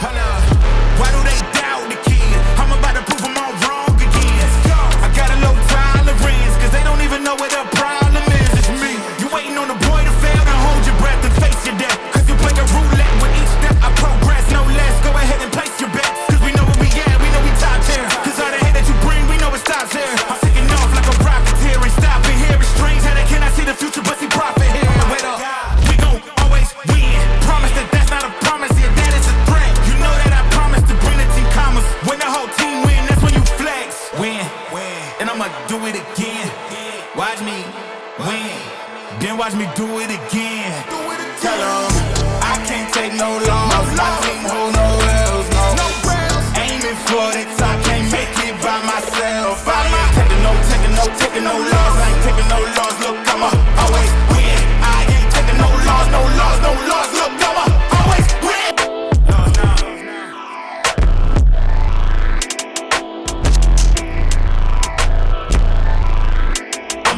Hold up. Why do they I'ma do it again. Watch me win, then watch me do it again. Tell them I can't take no loss. My team hold no L's, no. Aiming for the top, can't make it by myself. I ain't taking no, taking no, taking no loss.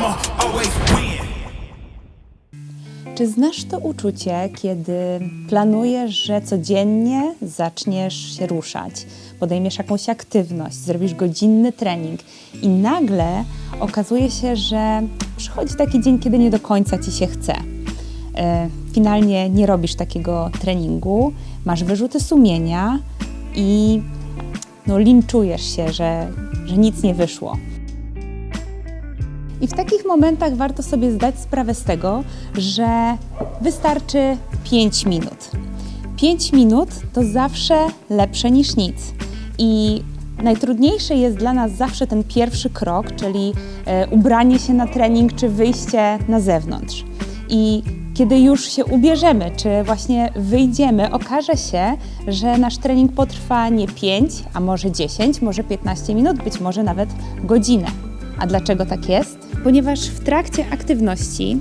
I'ma always win. Czy znasz to uczucie, kiedy planujesz, że codziennie zaczniesz się ruszać, podejmiesz jakąś aktywność, zrobisz godzinny trening i nagle okazuje się, że przychodzi taki dzień, kiedy nie do końca ci się chce. E, Finalnie nie robisz takiego treningu, masz wyrzuty sumienia i no, linczujesz się, że, że nic nie wyszło. I w takich momentach warto sobie zdać sprawę z tego, że wystarczy 5 minut. 5 minut to zawsze lepsze niż nic. I najtrudniejszy jest dla nas zawsze ten pierwszy krok, czyli e, ubranie się na trening czy wyjście na zewnątrz. I kiedy już się ubierzemy, czy właśnie wyjdziemy, okaże się, że nasz trening potrwa nie 5, a może 10, może 15 minut, być może nawet godzinę. A dlaczego tak jest? Ponieważ w trakcie aktywności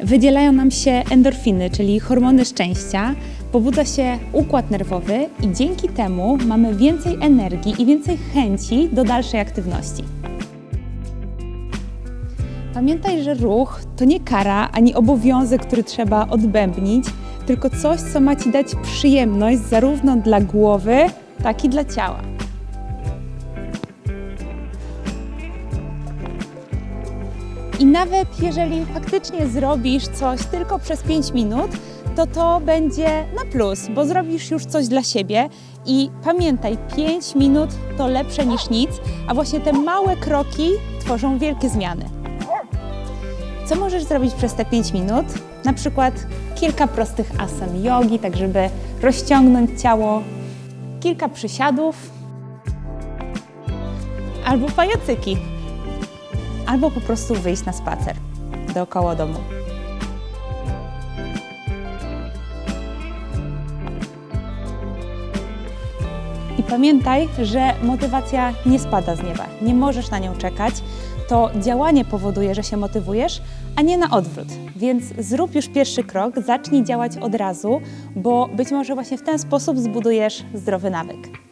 wydzielają nam się endorfiny, czyli hormony szczęścia, pobudza się układ nerwowy i dzięki temu mamy więcej energii i więcej chęci do dalszej aktywności. Pamiętaj, że ruch to nie kara ani obowiązek, który trzeba odbębnić, tylko coś, co ma Ci dać przyjemność zarówno dla głowy, jak i dla ciała. I nawet jeżeli faktycznie zrobisz coś tylko przez 5 minut, to to będzie na plus, bo zrobisz już coś dla siebie i pamiętaj, 5 minut to lepsze niż nic, a właśnie te małe kroki tworzą wielkie zmiany. Co możesz zrobić przez te 5 minut? Na przykład kilka prostych asan jogi, tak żeby rozciągnąć ciało, kilka przysiadów albo pajacyki albo po prostu wyjść na spacer dookoła domu. I pamiętaj, że motywacja nie spada z nieba. Nie możesz na nią czekać. To działanie powoduje, że się motywujesz, a nie na odwrót. Więc zrób już pierwszy krok, zacznij działać od razu, bo być może właśnie w ten sposób zbudujesz zdrowy nawyk.